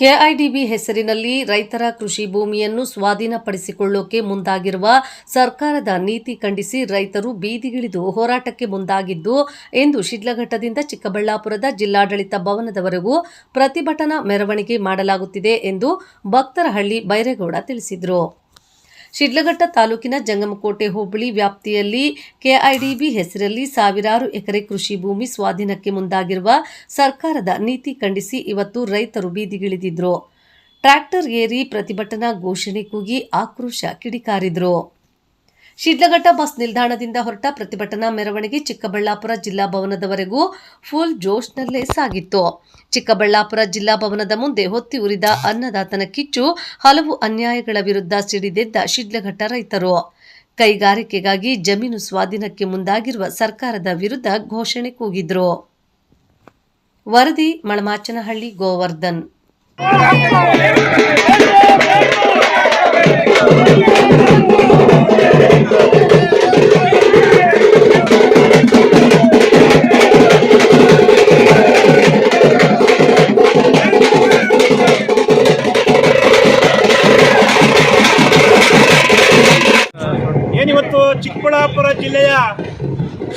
KIDB ಹೆಸರಿನಲ್ಲಿ ರೈತರ ಕೃಷಿ ಭೂಮಿಯನ್ನು ಸ್ವಾಧೀನಪಡಿಸಿಕೊಳ್ಳೋಕೆ ಮುಂದಾಗಿರುವ ಸರ್ಕಾರದ ನೀತಿ ಖಂಡಿಸಿ ರೈತರು ಬೀದಿಗಿಳಿದು ಹೋರಾಟಕ್ಕೆ ಮುಂದಾಗಿದ್ದು, ಎಂದು ಶಿಡ್ಲಘಟ್ಟದಿಂದ ಚಿಕ್ಕಬಳ್ಳಾಪುರದ ಜಿಲ್ಲಾಡಳಿತ ಭವನದವರೆಗೂ ಪ್ರತಿಭಟನಾ ಮೆರವಣಿಗೆ ಮಾಡಲಾಗುತ್ತಿದೆ ಎಂದು ಭಕ್ತರಹಳ್ಳಿ ಬೈರೇಗೌಡ ತಿಳಿಸಿದರು. ಶಿಡ್ಲಘಟ್ಟ ತಾಲೂಕಿನ ಜಂಗಮಕೋಟೆ ಹೋಬಳಿ ವ್ಯಾಪ್ತಿಯಲ್ಲಿ ಕೆಐಡಿಬಿ ಹೆಸರಲ್ಲಿ ಸಾವಿರಾರು ಎಕರೆ ಕೃಷಿ ಭೂಮಿ ಸ್ವಾಧೀನಕ್ಕೆ ಮುಂದಾಗಿರುವ ಸರ್ಕಾರದ ನೀತಿ ಖಂಡಿಸಿ ಇವತ್ತು ರೈತರು ಬೀದಿಗಿಳಿದಿದ್ರು. ಟ್ರ್ಯಾಕ್ಟರ್ ಏರಿ ಪ್ರತಿಭಟನಾ ಘೋಷಣೆ ಕೂಗಿ ಆಕ್ರೋಶ ಕಿಡಿಕಾರಿದ್ರು. ಶಿಡ್ಲಘಟ್ಟ ಬಸ್ ನಿಲ್ದಾಣದಿಂದ ಹೊರಟ ಪ್ರತಿಭಟನಾ ಮೆರವಣಿಗೆ ಚಿಕ್ಕಬಳ್ಳಾಪುರ ಜಿಲ್ಲಾ ಭವನದವರೆಗೂ ಫುಲ್ ಜೋಶ್ನಲ್ಲೇ ಸಾಗಿತ್ತು. ಚಿಕ್ಕಬಳ್ಳಾಪುರ ಜಿಲ್ಲಾ ಭವನದ ಮುಂದೆ ಹೊತ್ತಿ ಉರಿದ ಅನ್ನದಾತನ ಕಿಚ್ಚು ಹಲವು ಅನ್ಯಾಯಗಳ ವಿರುದ್ಧ ಸಿಡಿದೆದ್ದ ಶಿಡ್ಲಘಟ್ಟ ರೈತರು. ಕೈಗಾರಿಕೆಗಾಗಿ ಜಮೀನು ಸ್ವಾಧೀನಕ್ಕೆ ಮುಂದಾಗಿರುವ ಸರ್ಕಾರದ ವಿರುದ್ಧ ಘೋಷಣೆ ಕೂಗಿದ್ರು. ವರದಿ ಮಳಮಾಚನಹಳ್ಳಿ ಗೋವರ್ಧನ್.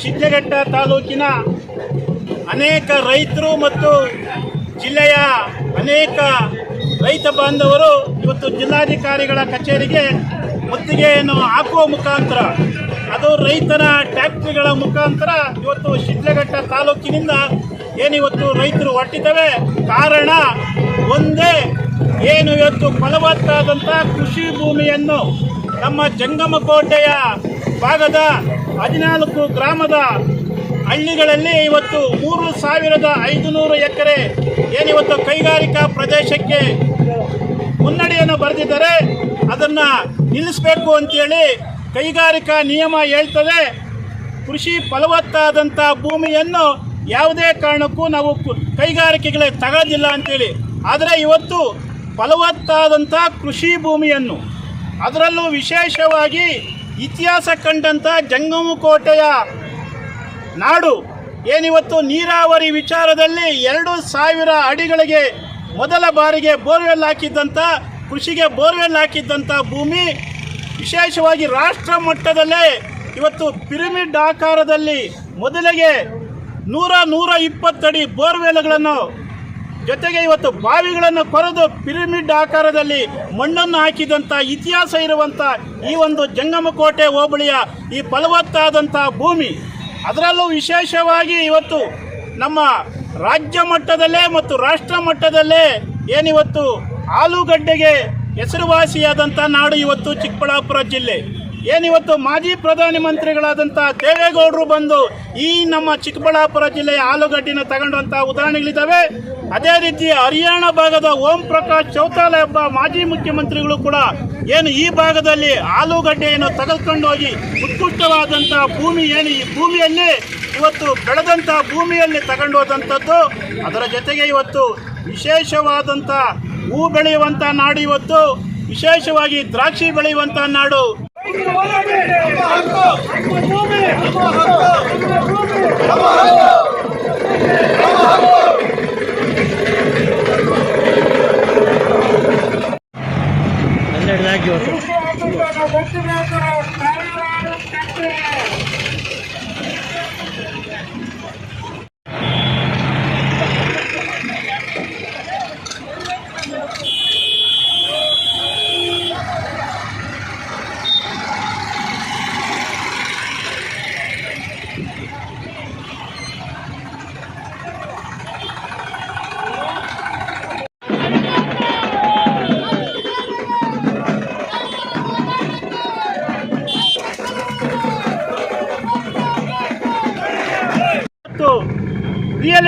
ಶಿಡ್ಲಘಟ್ಟ ತಾಲೂಕಿನ ಅನೇಕ ರೈತರು ಮತ್ತು ಜಿಲ್ಲೆಯ ಅನೇಕ ರೈತ ಬಾಂಧವರು ಇವತ್ತು ಜಿಲ್ಲಾಧಿಕಾರಿಗಳ ಕಚೇರಿಗೆ ಮುತ್ತಿಗೆಯನ್ನು ಹಾಕುವ ಮುಖಾಂತರ, ಅದು ರೈತನ ಟ್ಯಾಕ್ಟ್ರಿಗಳ ಮುಖಾಂತರ ಇವತ್ತು ಶಿಡ್ಲಘಟ್ಟ ತಾಲೂಕಿನಿಂದ ಏನಿವತ್ತು ರೈತರು ಹೊರಟಿದ್ದಾವೆ? ಕಾರಣ ಒಂದೇ, ಏನು ಇವತ್ತು ಫಲವತ್ತಾದಂಥ ಕೃಷಿ ಭೂಮಿಯನ್ನು ನಮ್ಮ ಜಂಗಮಕೋಟೆಯ ಭಾಗದ ಹದಿನಾಲ್ಕು ಗ್ರಾಮದ ಹಳ್ಳಿಗಳಲ್ಲಿ ಇವತ್ತು ಮೂರು ಸಾವಿರದ ಐದುನೂರು ಎಕರೆ ಏನಿವತ್ತು ಕೈಗಾರಿಕಾ ಪ್ರದೇಶಕ್ಕೆ ಮುನ್ನಡೆಯನ್ನು ಬರೆದಿದ್ದಾರೆ, ಅದನ್ನು ನಿಲ್ಲಿಸಬೇಕು ಅಂತೇಳಿ ಕೈಗಾರಿಕಾ ನಿಯಮ ಹೇಳ್ತದೆ. ಕೃಷಿ ಫಲವತ್ತಾದಂಥ ಭೂಮಿಯನ್ನು ಯಾವುದೇ ಕಾರಣಕ್ಕೂ ನಾವು ಕೈಗಾರಿಕೆಗಳಿಗೆ ತಗೋದಿಲ್ಲ ಅಂತೇಳಿ. ಆದರೆ ಇವತ್ತು ಫಲವತ್ತಾದಂಥ ಕೃಷಿ ಭೂಮಿಯನ್ನು ಅದರಲ್ಲೂ ವಿಶೇಷವಾಗಿ ಇತಿಹಾಸ ಕಂಡಂಥ ಜಂಗಮಕೋಟೆಯ ನಾಡು. ಏನಿವತ್ತು ನೀರಾವರಿ ವಿಚಾರದಲ್ಲಿ ಎರಡು ಸಾವಿರ ಅಡಿಗಳಿಗೆ ಮೊದಲ ಬಾರಿಗೆ ಬೋರ್ವೆಲ್ ಹಾಕಿದ್ದಂಥ ಕೃಷಿಗೆ ಬೋರ್ವೆಲ್ ಹಾಕಿದ್ದಂಥ ಭೂಮಿ ವಿಶೇಷವಾಗಿ ರಾಷ್ಟ್ರ ಮಟ್ಟದಲ್ಲೇ ಇವತ್ತು ಪಿರಮಿಡ್ ಆಕಾರದಲ್ಲಿ ಮೊದಲಿಗೆ ನೂರ ನೂರ ಇಪ್ಪತ್ತಡಿ ಬೋರ್ವೆಲ್ಗಳನ್ನು ಜೊತೆಗೆ ಇವತ್ತು ಬಾವಿಗಳನ್ನು ಕೊರೆದು ಪಿರಮಿಡ್ ಆಕಾರದಲ್ಲಿ ಮಣ್ಣನ್ನು ಹಾಕಿದಂಥ ಇತಿಹಾಸ ಇರುವಂಥ ಈ ಒಂದು ಜಂಗಮಕೋಟೆ ಹೋಬಳಿಯ ಈ ಫಲವತ್ತಾದಂಥ ಭೂಮಿ. ಅದರಲ್ಲೂ ವಿಶೇಷವಾಗಿ ಇವತ್ತು ನಮ್ಮ ರಾಜ್ಯ ಮಟ್ಟದಲ್ಲೇ ಮತ್ತು ರಾಷ್ಟ್ರ ಮಟ್ಟದಲ್ಲೇ ಏನಿವತ್ತು ಆಲೂಗಡ್ಡೆಗೆ ಹೆಸರುವಾಸಿಯಾದಂಥ ನಾಡು ಇವತ್ತು ಚಿಕ್ಕಬಳ್ಳಾಪುರ ಜಿಲ್ಲೆ. ಏನಿವತ್ತು ಮಾಜಿ ಪ್ರಧಾನಿ ಮಂತ್ರಿಗಳಾದಂಥ ದೇವೇಗೌಡರು ಬಂದು ಈ ನಮ್ಮ ಚಿಕ್ಕಬಳ್ಳಾಪುರ ಜಿಲ್ಲೆಯ ಆಲೂಗಡ್ಡಿನ ತಗೊಂಡಂಥ ಉದಾಹರಣೆಗಳಿದ್ದಾವೆ. ಅದೇ ರೀತಿ ಹರಿಯಾಣ ಭಾಗದ ಓಂ ಪ್ರಕಾಶ್ ಚೌತಾಲ ಎಂಬ ಮಾಜಿ ಮುಖ್ಯಮಂತ್ರಿಗಳು ಕೂಡ ಏನು ಈ ಭಾಗದಲ್ಲಿ ಆಲೂಗಡ್ಡೆಯನ್ನು ತೆಗೆದುಕೊಂಡು ಹೋಗಿ ಉತ್ಕೃಷ್ಟವಾದಂತಹ ಭೂಮಿ ಏನು ಈ ಭೂಮಿಯಲ್ಲಿ ಇವತ್ತು ಬೆಳೆದಂತಹ ಭೂಮಿಯಲ್ಲಿ ತಗೊಂಡು ಹೋದಂಥದ್ದು ಅದರ ಜೊತೆಗೆ ಇವತ್ತು ವಿಶೇಷವಾದಂಥ ಹೂ ಬೆಳೆಯುವಂಥ ನಾಡು ಇವತ್ತು, ವಿಶೇಷವಾಗಿ ದ್ರಾಕ್ಷಿ ಬೆಳೆಯುವಂಥ ನಾಡು.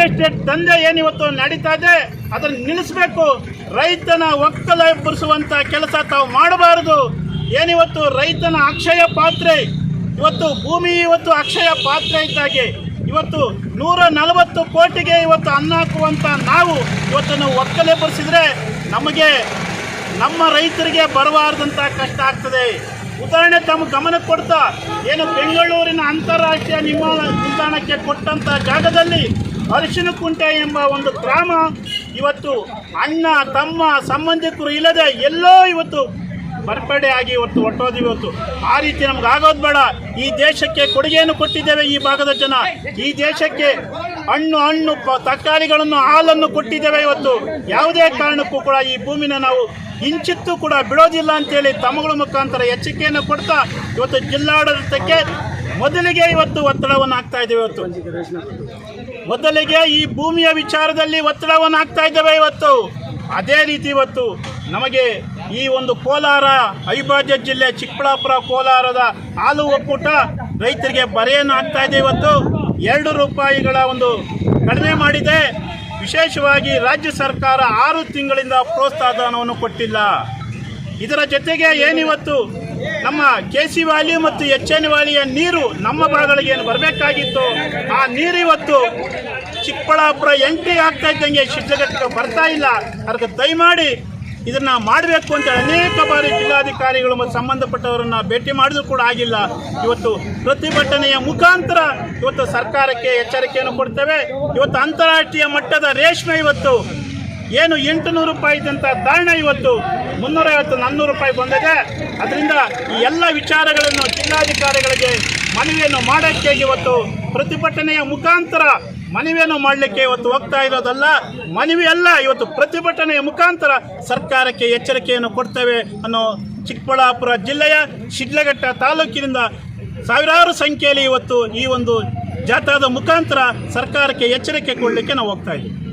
ಎಸ್ಟೇಟ್ ದಂಧೆ ಏನಿವತ್ತು ನಡೀತಾ ಇದೆ, ಅದನ್ನು ನಿಲ್ಲಿಸಬೇಕು. ರೈತನ ಒಕ್ಕಲ ಎಬ್ಬರಿಸುವಂತ ಕೆಲಸ ತಾವು ಮಾಡಬಾರದು. ಏನಿವತ್ತು ರೈತನ ಅಕ್ಷಯ ಪಾತ್ರೆ, ಇವತ್ತು ಭೂಮಿ ಇವತ್ತು ಅಕ್ಷಯ ಪಾತ್ರೆ ಇದ್ದಾಗೆ ಇವತ್ತು ನೂರ ನಲವತ್ತು ಕೋಟಿಗೆ ಇವತ್ತು ಅನ್ನ ಹಾಕುವಂಥ ನಾವು ಇವತ್ತನ್ನು ನಾವು ಒಕ್ಕಲೆ ಬರೆಸಿದ್ರೆ ನಮಗೆ ನಮ್ಮ ರೈತರಿಗೆ ಬರಬಾರ್ದಂತ ಕಷ್ಟ ಆಗ್ತದೆ. ಉದಾಹರಣೆ ತಮ್ಮ ಗಮನಕ್ಕೆ ಕೊಡ್ತಾ, ಏನು ಬೆಂಗಳೂರಿನ ಅಂತಾರಾಷ್ಟ್ರೀಯ ನಿಲ್ದಾಣಕ್ಕೆ ಕೊಟ್ಟಂತ ಜಾಗದಲ್ಲಿ ಅರಿಶಿನ ಕುಂಟೆ ಎಂಬ ಒಂದು ಗ್ರಾಮ ಇವತ್ತು ಅಣ್ಣ, ತಮ್ಮ, ಸಂಬಂಧಿಕರು ಇಲ್ಲದೆ ಎಲ್ಲೋ ಇವತ್ತು ಬರ್ಪಡೆ ಆಗಿ ಇವತ್ತು ಹೊಟ್ಟೋದು ಇವತ್ತು. ಆ ರೀತಿ ನಮ್ಗೆ ಆಗೋದು ಬೇಡ. ಈ ದೇಶಕ್ಕೆ ಕೊಡುಗೆಯನ್ನು ಕೊಟ್ಟಿದ್ದೇವೆ ಈ ಭಾಗದ ಜನ. ಈ ದೇಶಕ್ಕೆ ಹಣ್ಣು ಹಣ್ಣು ತರಕಾರಿಗಳನ್ನು, ಹಾಲನ್ನು ಕೊಟ್ಟಿದ್ದೇವೆ ಇವತ್ತು. ಯಾವುದೇ ಕಾರಣಕ್ಕೂ ಕೂಡ ಈ ಭೂಮಿನ ನಾವು ಇಂಚಿತ್ತು ಕೂಡ ಬಿಡೋದಿಲ್ಲ ಅಂತೇಳಿ ತಮ್ಮಗಳ ಮುಖಾಂತರ ಎಚ್ಚರಿಕೆಯನ್ನು ಕೊಡ್ತಾ ಇವತ್ತು ಜಿಲ್ಲಾಡಳಿತಕ್ಕೆ ಮೊದಲಿಗೆ ಇವತ್ತು ಒತ್ತಡವನ್ನು ಹಾಕ್ತಾ ಇದ್ದೇವೆ ಇವತ್ತು. ಮೊದಲಿಗೆ ಈ ಭೂಮಿಯ ವಿಚಾರದಲ್ಲಿ ಒತ್ತಡವನ್ನು ಹಾಕ್ತಾ ಇದ್ದೇವೆ ಇವತ್ತು. ಅದೇ ರೀತಿ ಇವತ್ತು ನಮಗೆ ಈ ಒಂದು ಕೋಲಾರ ಅವಿಭಾಜ್ಯ ಜಿಲ್ಲೆ ಚಿಕ್ಕಬಳ್ಳಾಪುರ ಕೋಲಾರದ ಹಾಲು ಒಕ್ಕೂಟ ರೈತರಿಗೆ ಬರೆಯನ್ನು ಹಾಕ್ತಾ ಇದೆ ಇವತ್ತು. ಎರಡು ರೂಪಾಯಿಗಳ ಒಂದು ಕಡಿಮೆ ಮಾಡಿದೆ. ವಿಶೇಷವಾಗಿ ರಾಜ್ಯ ಸರ್ಕಾರ ಆರು ತಿಂಗಳಿಂದ ಪ್ರೋತ್ಸಾಹ ಧನವನ್ನು ಕೊಟ್ಟಿಲ್ಲ. ಇದರ ಜೊತೆಗೆ ಏನಿವತ್ತು? ನಮ್ಮ ಕೆ ಸಿ ವ್ಯಾಲಿ ಮತ್ತು ಎಚ್ ಎನ್ ವ್ಯಾಲಿಯ ನೀರು ನಮ್ಮ ಭಾಗಗಳಿಗೆ ಏನು ಬರಬೇಕಾಗಿತ್ತು, ಆ ನೀರು ಇವತ್ತು ಚಿಕ್ಕಬಳ್ಳಾಪುರ ಎಂಟ್ರಿ ಆಗ್ತಾ ಇದ್ದಂಗೆ ಶಿಡ್ಲಘಟ್ಟಕ್ಕೆ ಬರ್ತಾ ಇಲ್ಲ. ಅದಕ್ಕೆ ದಯಮಾಡಿ ಇದನ್ನ ಮಾಡಬೇಕು ಅಂತ ಅನೇಕ ಬಾರಿ ಜಿಲ್ಲಾಧಿಕಾರಿಗಳು ಮತ್ತು ಸಂಬಂಧಪಟ್ಟವರನ್ನ ಭೇಟಿ ಮಾಡಿದ್ರು ಕೂಡ ಆಗಿಲ್ಲ. ಇವತ್ತು ಪ್ರತಿಭಟನೆಯ ಮುಖಾಂತರ ಇವತ್ತು ಸರ್ಕಾರಕ್ಕೆ ಎಚ್ಚರಿಕೆಯನ್ನು ಕೊಡ್ತೇವೆ. ಇವತ್ತು ಅಂತಾರಾಷ್ಟ್ರೀಯ ಮಟ್ಟದ ರೇಷ್ಮೆ ಇವತ್ತು. ಏನು ಎಂಟುನೂರು ರೂಪಾಯಿ ಇದ್ದಂಥ ಧಾರಣ ಇವತ್ತು. ಮುನ್ನೂರೈವತ್ತು, ನಾನ್ನೂರು ರೂಪಾಯಿ ಬಂದಿದೆ. ಅದರಿಂದ ಈ ಎಲ್ಲ ವಿಚಾರಗಳನ್ನು ಜಿಲ್ಲಾಧಿಕಾರಿಗಳಿಗೆ ಮನವಿಯನ್ನು ಮಾಡೋಕ್ಕೆ ಇವತ್ತು ಪ್ರತಿಭಟನೆಯ ಮುಖಾಂತರ ಮನವಿಯನ್ನು ಮಾಡಲಿಕ್ಕೆ ಇವತ್ತು ಹೋಗ್ತಾ ಇರೋದಲ್ಲ. ಮನವಿಯಲ್ಲ ಇವತ್ತು ಪ್ರತಿಭಟನೆಯ ಮುಖಾಂತರ ಸರ್ಕಾರಕ್ಕೆ ಎಚ್ಚರಿಕೆಯನ್ನು ಕೊಡ್ತೇವೆ ಅನ್ನೋ ಚಿಕ್ಕಬಳ್ಳಾಪುರ ಜಿಲ್ಲೆಯ ಶಿಡ್ಲಘಟ್ಟ ತಾಲೂಕಿನಿಂದ ಸಾವಿರಾರು ಸಂಖ್ಯೆಯಲ್ಲಿ ಇವತ್ತು ಈ ಒಂದು ಜಾಥಾದ ಮುಖಾಂತರ ಸರ್ಕಾರಕ್ಕೆ ಎಚ್ಚರಿಕೆ ಕೊಡಲಿಕ್ಕೆ ನಾವು ಹೋಗ್ತಾ ಇದ್ದೀವಿ.